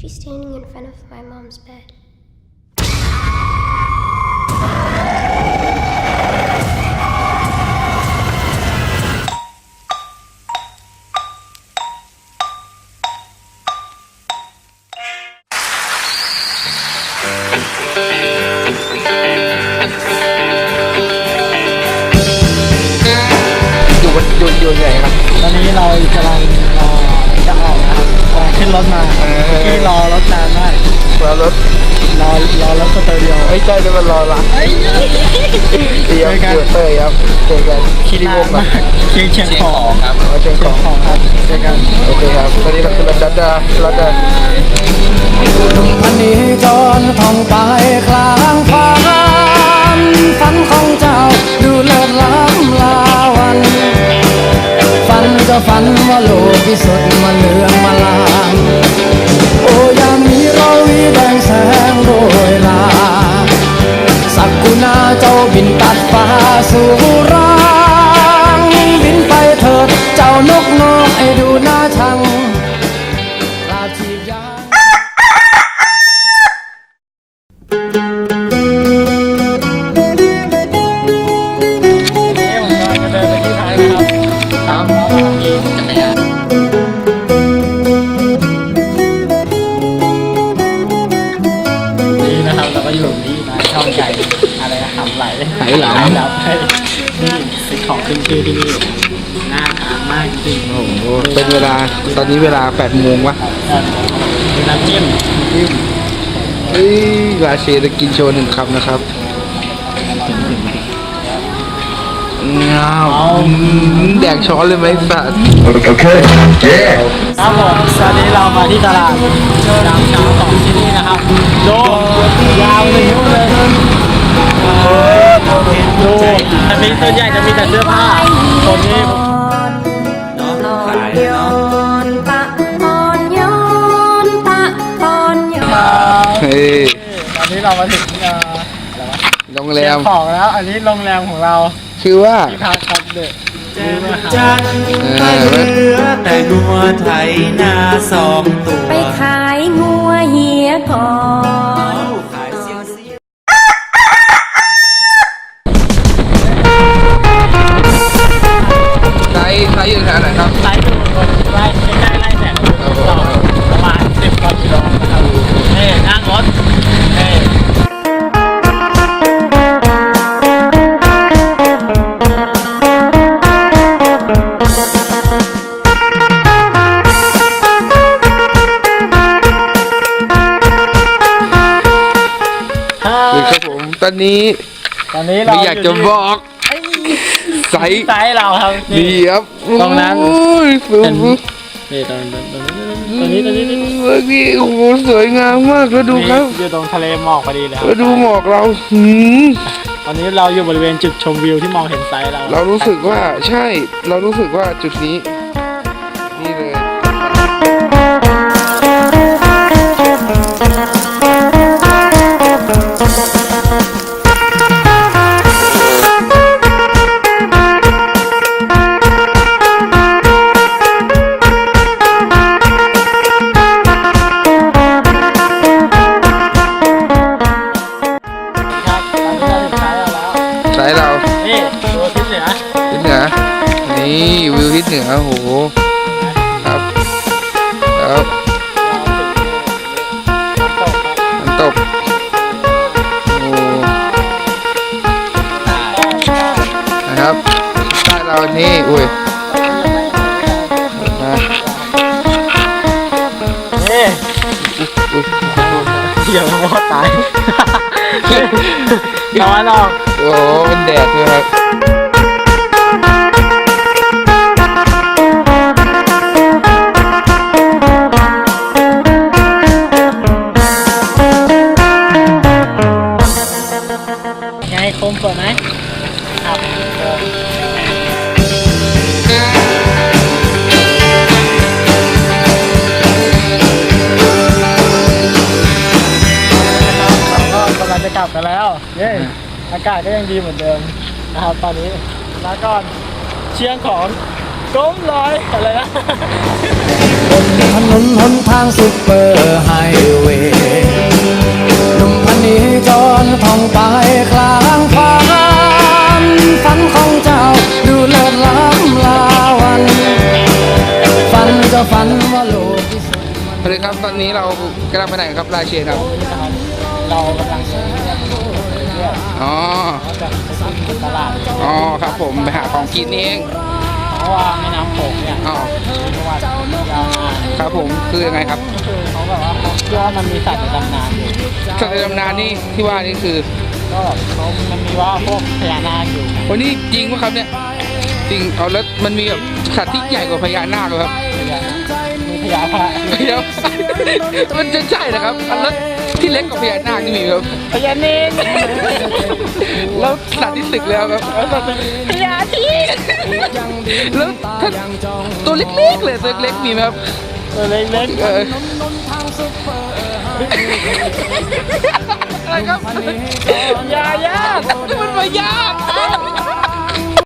She's standing in front of my mom's bed. อยู่บนอยู่อยู่ไหนครับ ตอนนี้เรากำลังรอจะออก นะครับกำลังขึ้นรถมาเออ ที่รอรถนานมากรอรถรอรอรถสเตอริโอไม่ใช่เลยมันรอละเตรียมเจอกันเจอเตยครับเจอกันคีรีวงมาเชียงเชียงของครับมาเชียงเชีขยองงของครับเจอกัน โอเคครับตอนนี้เราคือราดัดดาเราดัดวันนี้จรท่องไปค ฝันว่าโลกที่สุดมาเหลืองมาลางโอ้ยามนี้เราวิแดงแสงโรยลาสักกุณาเจ้าบินตัดฟ้าสู่ร ก็อยู่ที่ร้านช่องไก่อะไรนะหำไหลไหลหลามดับให้นี่เป็นของขึ้นชื่อที่นี่น่าทานมากจริงโอ้โหเป็นเวลาตอนนี้เวลา8โมงวะมีน้ำจิ้มจิ้มเฮ้ยราเชจะกินโชว์หนึ่งคำนะครับ เงาอืมแดกช้อนเลยไหมสัตว์ Okay. Yeah. ครับผมตอนนี้เรามาที่ตลาดยามเช้าของที่นี่นะครับโลยาวเลยนู่นเลยดูจะมีส่วนใหญ่จะมีแต่เสื้อผ้าคนนี้อ่อนโยนตะอ่อนโยนตะอ่อนโยนเฮ้ยตอนนี้เรามาถึงเอ่อโรงแรเรียมนของแล้ว อันนี้โรงแรมของเรา ชื่อว่าที่พักครับเด็กจันเออเหลือแต่งัวไถนาสองตัว ไปขา ตอนนี้ตอนนี้เราไม่อยากจะบอกไซส์ไซส์เราครับดีครับตรงนั้น โอ้ยสวยเห็นนี่ตอนตอนตอนนี้ตอนนี้ตอนนี้เมื่อกี้โอ้โหสวยงามมากแล้วดูครับอยู่ตรงทะเลหมอกพอดีเลยครัแล้วดูหมอกเราหืมตอนนี้เราอยู่บริเวณจุดชมวิวที่มองเห็นไซส์เรา เรารู้สึกว่าใช่ เรารู้สึกว่าจุดนี้นี่ สายเรานี่ดูทิศเหนือทิศเหนือ นี่วิวทิศเหนือโอ้โห ครับครับเราถึงน้ำตกครับน้ำตกโอ้นะครับใต้เรานี่อุ้ยมานี่อุ้ยเดี๋ยวมอตาย ตะวันออกโอ้โหเป็นแดดด้วยครับไงคมสวยไหมครับ จะกลับกันแล้ว เย้ อากาศก็ยังดีเหมือนเดิมนะครับตอนนี้แล้วก่อนเชียงของก้มลอยอะไรนะถนนหนทางซุปเปอร์ไฮเวย์หนุ่มพันนี้จรท่องไปกลางฝันฝันของเจ้าดูเลิศล้ำลาวันฝันจะฝันว่าโลกที่สุดสวัสดีครับตอนนี้เรากำลังไปไหนครับราเชนครับ เรากำลังเดินเรื่อยอ๋อๆเขาจะไปขึ้นตลาด อ๋อครับผมไปหาของกินเอง เพราะว่าแม่น้ำโขงเนี่ยอ๋อมีประวัติยาวนานครับผมคือยังไงครับคือเขาแบบว่าเขาเชื่อว่ามันมีสัตว์ในตำนานอยู่สัตว์ในตำนานนี่ที่ว่านี่คือก็แบบเขามันมีว่าพวกพญานาคอยู่วันนี้จริงวะครับเนี่ยจริงเอาแล้วมันมีแบบสัตว์ที่ใหญ่กว่าพญานาคเหรอครับพญานาคมีพญาพระเดี๋ยว มันจะใช่นะครับอันแล้ว ที่เล็กกว่าพญานาคนี่มีครับพญาเนนแล้วสัตว์ที่สึกแล้วครับพญาทีแล้วถ้าตัวเล็กๆเลยตัวเล็กๆมีไหมครับตัวเล็กเอออะไรครับๆยาย่ามันมายา